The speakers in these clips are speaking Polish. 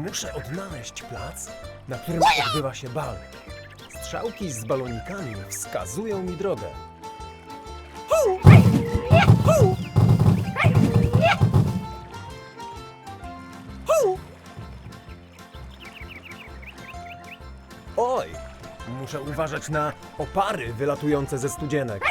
Muszę odnaleźć plac, na którym odbywa się bal. Strzałki z balonikami wskazują mi drogę. Oj! Muszę uważać na opary wylatujące ze studzienek.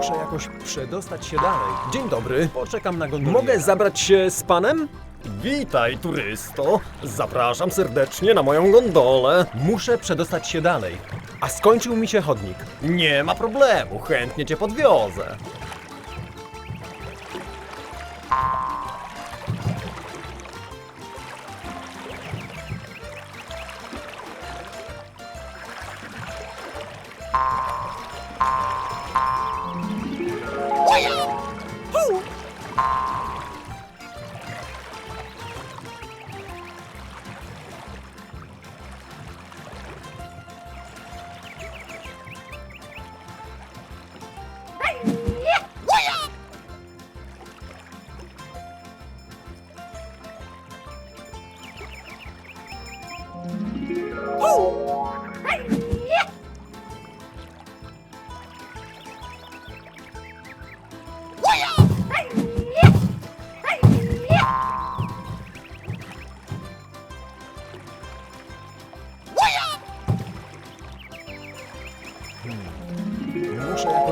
Muszę jakoś przedostać się dalej. Dzień dobry, poczekam na gondolę. Mogę zabrać się z panem? Witaj, turysto! Zapraszam serdecznie na moją gondolę. Muszę przedostać się dalej. A skończył mi się chodnik. Nie ma problemu, chętnie cię podwiozę.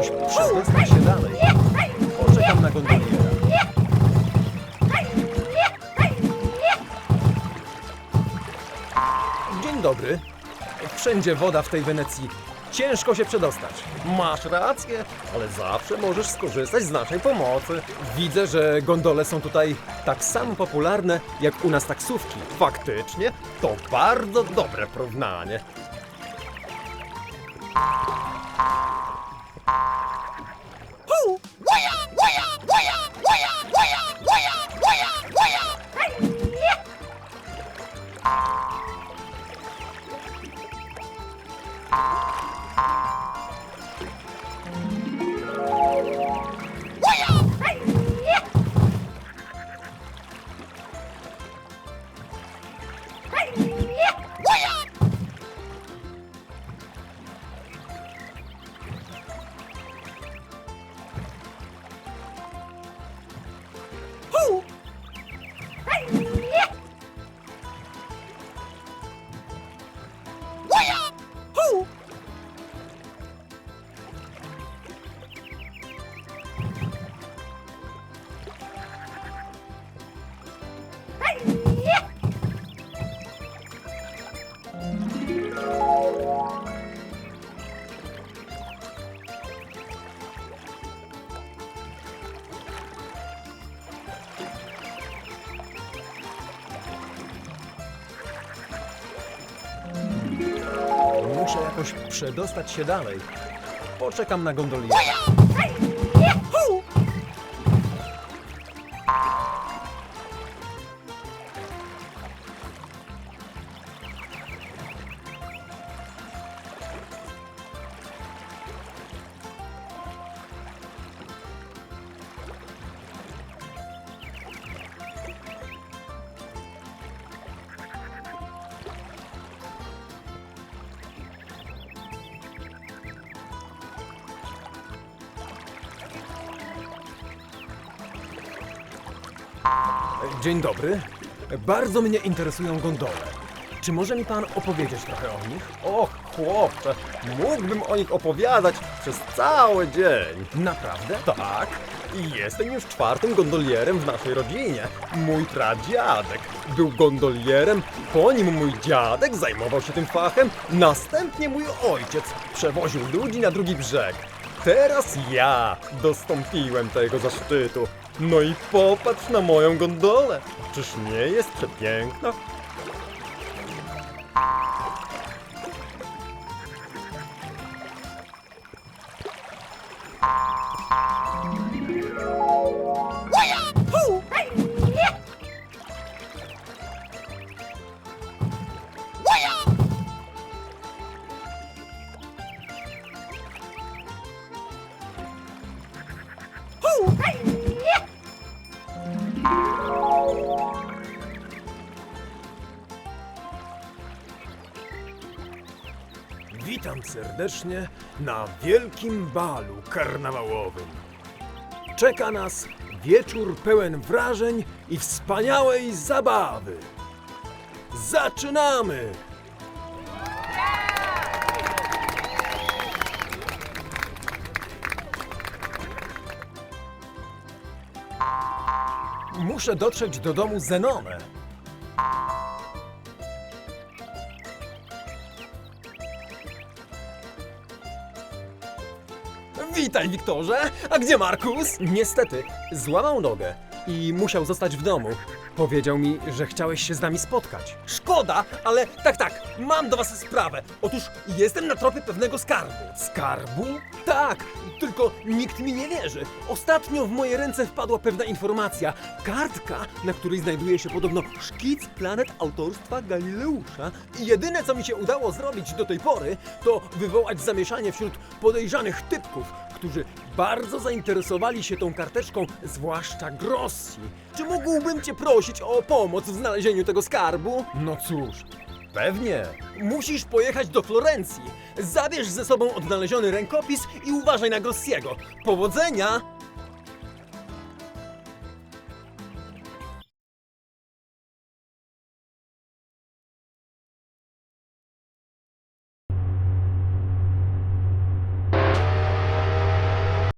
Jakoś przedostać się dalej. Poczekam na gondoliera. Dzień dobry. Wszędzie woda w tej Wenecji. Ciężko się przedostać. Masz rację, ale zawsze możesz skorzystać z naszej pomocy. Widzę, że gondole są tutaj tak samo popularne jak u nas taksówki. Faktycznie, to bardzo dobre porównanie. Muszę jakoś przedostać się dalej. Poczekam na gondoliera. Dzień dobry. Bardzo mnie interesują gondole. Czy może mi pan opowiedzieć trochę o nich? Och, chłopcze, mógłbym o nich opowiadać przez cały dzień. Naprawdę? Tak, i jestem już czwartym gondolierem w naszej rodzinie. Mój pradziadek był gondolierem, po nim mój dziadek zajmował się tym fachem, następnie mój ojciec przewoził ludzi na drugi brzeg. Teraz ja dostąpiłem tego zaszczytu. No i popatrz na moją gondolę. Czyż nie jest przepiękna? Serdecznie na wielkim balu karnawałowym. Czeka nas wieczór pełen wrażeń i wspaniałej zabawy. Zaczynamy! Muszę dotrzeć do domu Zenone. Witaj, Wiktorze! A gdzie Markus? Niestety, złamał nogę i musiał zostać w domu. Powiedział mi, że chciałeś się z nami spotkać. Szkoda, ale tak, tak, mam do was sprawę. Otóż jestem na tropie pewnego skarbu. Skarbu? Tak, tylko nikt mi nie wierzy. Ostatnio w moje ręce wpadła pewna informacja. Kartka, na której znajduje się podobno szkic planet autorstwa Galileusza. I jedyne, co mi się udało zrobić do tej pory, to wywołać zamieszanie wśród podejrzanych typków, którzy bardzo zainteresowali się tą karteczką, zwłaszcza Grossi. Czy mógłbym cię prosić o pomoc w znalezieniu tego skarbu? No cóż, Pewnie. musisz pojechać do Florencji. Zabierz ze sobą odnaleziony rękopis i uważaj na Grossiego. Powodzenia!